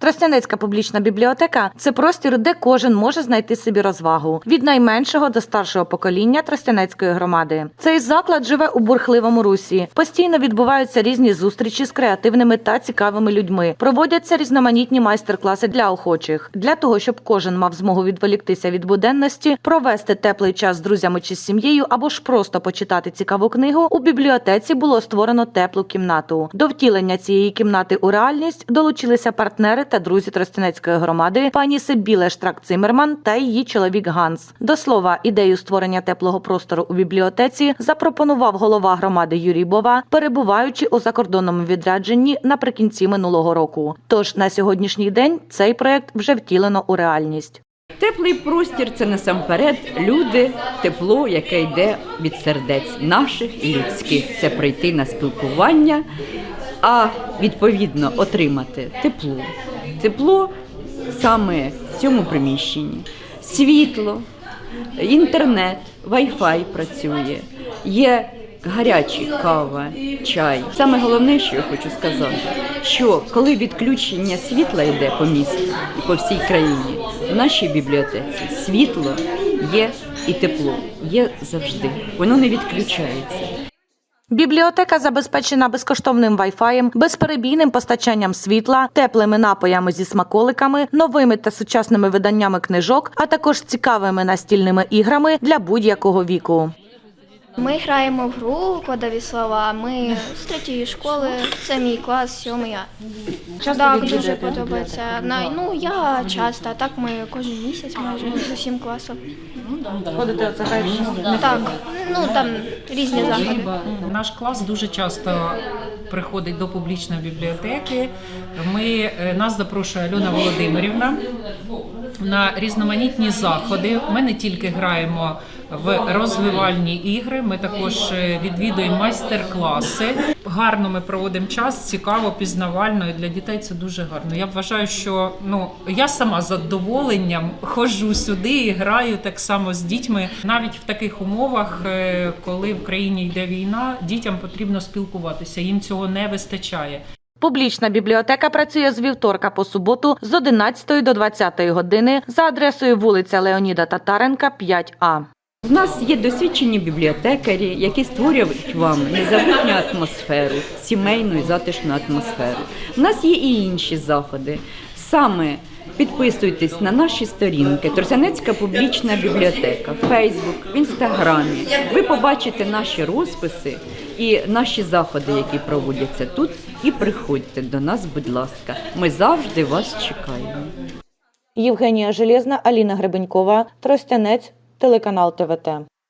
Тростянецька публічна бібліотека це простір, де кожен може знайти собі розвагу від найменшого до старшого покоління Тростянецької громади. Цей заклад живе у бурхливому русі. Постійно відбуваються різні зустрічі з креативними та цікавими людьми. Проводяться різноманітні майстер-класи для охочих. Для того щоб кожен мав змогу відволіктися від буденності, провести теплий час з друзями чи з сім'єю, або ж просто почитати цікаву книгу. У бібліотеці було створено теплу кімнату. До втілення цієї кімнати у реальність долучилися партнери та друзі Тростянецької громади, пані Сибіле Штрак Цимерман та її чоловік Ганс. До слова, ідею створення теплого простору у бібліотеці запропонував голова громади Юрій Бова, перебуваючи у закордонному відрядженні наприкінці минулого року. Тож на сьогоднішній день цей проект вже втілено у реальність. Теплий простір це насамперед люди, тепло, яке йде від сердець наших і людських. Це прийти на спілкування, а відповідно отримати тепло. Тепло саме в цьому приміщенні. Світло, інтернет, вай-фай працює, є гарячі кава, чай. Саме головне, що я хочу сказати, що коли відключення світла йде по місту і по всій країні, в нашій бібліотеці світло є і тепло є завжди. Воно не відключається. Бібліотека забезпечена безкоштовним вайфаєм, безперебійним постачанням світла, теплими напоями зі смаколиками, новими та сучасними виданнями книжок, а також цікавими настільними іграми для будь-якого віку. Ми граємо в гру кодові слова. Ми з третьої школи, це мій клас, сьомий Часто так, дуже подобається. На, ну я часто, так ми кожен місяць майже з усім класом. Ходите Так, ну там різні заходи. Наш клас дуже часто приходить до публічної бібліотеки. Ми, е, нас запрошує Альона Володимирівна на різноманітні заходи. Ми не тільки граємо в розвивальні ігри, ми також е, відвідуємо майстер-класи. Гарно ми проводимо час, цікаво, пізнавально. І для дітей це дуже гарно. Я вважаю, що ну я сама з задоволенням ходжу сюди і граю так само з дітьми. Навіть в таких умовах, е, коли в країні йде війна, дітям потрібно спілкуватися. Їм цього не вистачає. Публічна бібліотека працює з вівторка по суботу з 11 до 20 години за адресою вулиця Леоніда Татаренка, 5А. У нас є досвідчені бібліотекарі, які створюють вам незабутню атмосферу, сімейну і затишну атмосферу. У нас є і інші заходи. Саме підписуйтесь на наші сторінки Тросянецька публічна бібліотека, Фейсбук, в інстаграмі. Ви побачите наші розписи і наші заходи, які проводяться тут. І приходьте до нас, будь ласка. Ми завжди вас чекаємо. Євгенія Железна, Аліна Гребенькова, Тростянець, телеканал ТВТ.